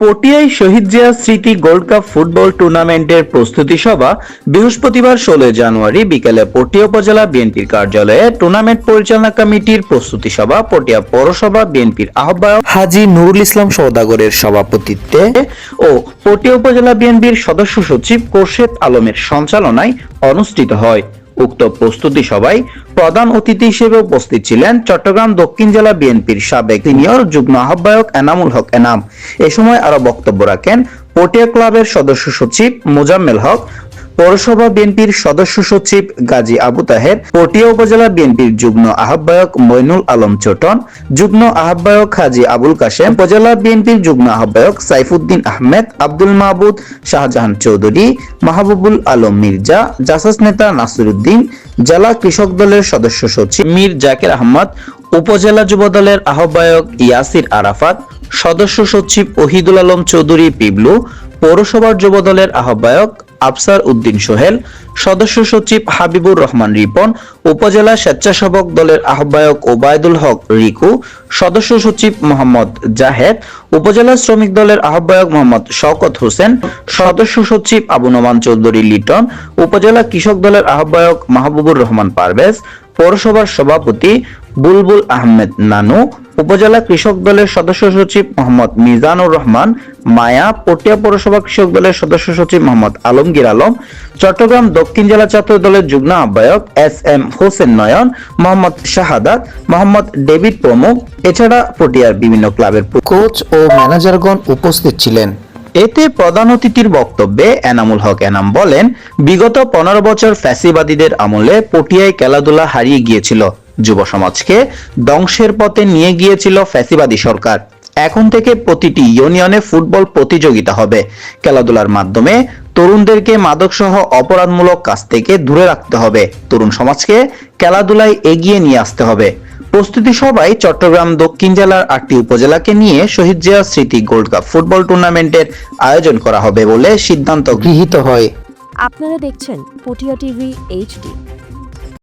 পটিয়ায় শহীদ জিয়া স্মৃতি gold cup football টুর্নামেন্টের প্রস্তুতি সভা বৃহস্পতিবার ষোলো জানুয়ারি বিকেলে পটিয়া উপজেলা বিএনপির কার্যালয়ে টুর্নামেন্ট পরিচালনা কমিটির প্রস্তুতি সভা, পটিয়া পৌরসভা বিএনপির আহ্বায়ক হাজি নুরুল ইসলাম সৌদাগরের সভাপতিত্বে ও পটিয়া উপজেলা বিএনপির সদস্য সচিব কোরশেদ আলমের সঞ্চালনায় অনুষ্ঠিত হয়। উক্ত প্রস্তুতি সভায় প্রধান অতিথি হিসেবে উপস্থিত ছিলেন চট্টগ্রাম দক্ষিণ জেলা বিএনপির সাবেক সিনিয়র যুগ্ম আহ্বায়ক এনামুল হক এনাম। এ সময় আরও বক্তব্য রাখেন পটিয়া ক্লাবের সদস্য সচিব মোজাম্মেল হক পৌরসভা বিএনপির সদস্য সচিব গাজী আবু তাহের, পটিয়া উপজেলা বিএনপির যুগ্ম আহ্বায়ক মইনুল আলম চটন, যুগ্ম আহ্বায়ক হাজী আবুল কাশেম, উপজেলা বিএনপির যুগ্ম আহ্বায়ক সাইফুদ্দিন আহমেদ, আব্দুল মাহবুদ শাহজাহান চৌধুরী, মাহবুবুল আলম মির্জা, জাসাস নেতা নাসিরুদ্দিন, জেলা কৃষক দলের সদস্য সচিব মীর জাকের আহমদ, উপজেলা যুব দলের আহ্বায়ক ইয়াসির আরাফাত, সদস্য সচিব ওহিদুল আলম চৌধুরী পিবলু, পৌরসভার যুব দলের আহ্বায়ক আফসার উদ্দিন সোহেল, সদস্য সচিব হাবিবুর রহমান রিপন, উপজেলা স্বেচ্ছাসেবক দলের আহ্বায়ক ওবায়দুল হক রিকু, সদস্য সচিব মোহাম্মদ জাহেদ, উপজেলা শ্রমিক দলের আহ্বায়ক মোহাম্মদ শওকত হোসেন, সদস্য সচিব আবু নোমান চৌধুরী লিটন, উপজেলা কৃষক দলের আহ্বায়ক মাহবুবুর রহমান পারভেজ, পৌরসভার সভাপতি বুলবুল আহমেদ নানু উপজেলা কৃষক দলের সদস্য সচিব মোহাম্মদ মিজানুর রহমান মায়া পটিয়া পৌরসভা কৃষক দলের সদস্য সচিব মোহাম্মদ আলমগীর আলম চট্টগ্রাম দক্ষিণ জেলা ছাত্র দলের যুগ্ম আহ্বায়ক S M Hossain Nayan Mohammad Shahadat Mohammad David প্রমুখ এছাড়া পটিয়ার বিভিন্ন ক্লাবের কোচ ও ম্যানেজারগণ উপস্থিত ছিলেন। এতে প্রধান অতিথির বক্তব্যে এনামুল হক এনাম বলেন বিগত পনেরো বছর ফ্যাসিবাদীদের আমলে পটিয়ায় খেলাধুলা হারিয়ে গিয়েছিল। যুব সমাজকে ধ্বংসের পথে নিয়ে গিয়েছিল ফ্যাসিবাদী সরকার। এখন থেকে প্রতিটি ইউনিয়নে ফুটবল প্রতিযোগিতা হবে। খেলাধুলার মাধ্যমে তরুণদেরকে মাদকসহ অপরাধমূলক কাজ থেকে দূরে রাখতে হবে। তরুণ সমাজকে খেলাধুলায় এগিয়ে নিয়ে আসতে হবে। প্রস্তুতি সভায় চট্টগ্রাম দক্ষিণ জেলার আটটি উপজেলাকে নিয়ে শহীদ জিয়া স্মৃতি গোল্ড কাপ ফুটবল টুর্নামেন্টের আয়োজন করা হবে বলে সিদ্ধান্ত গৃহীত হয়। আপনারা দেখছেন পটিয়া টিভি এইচডি।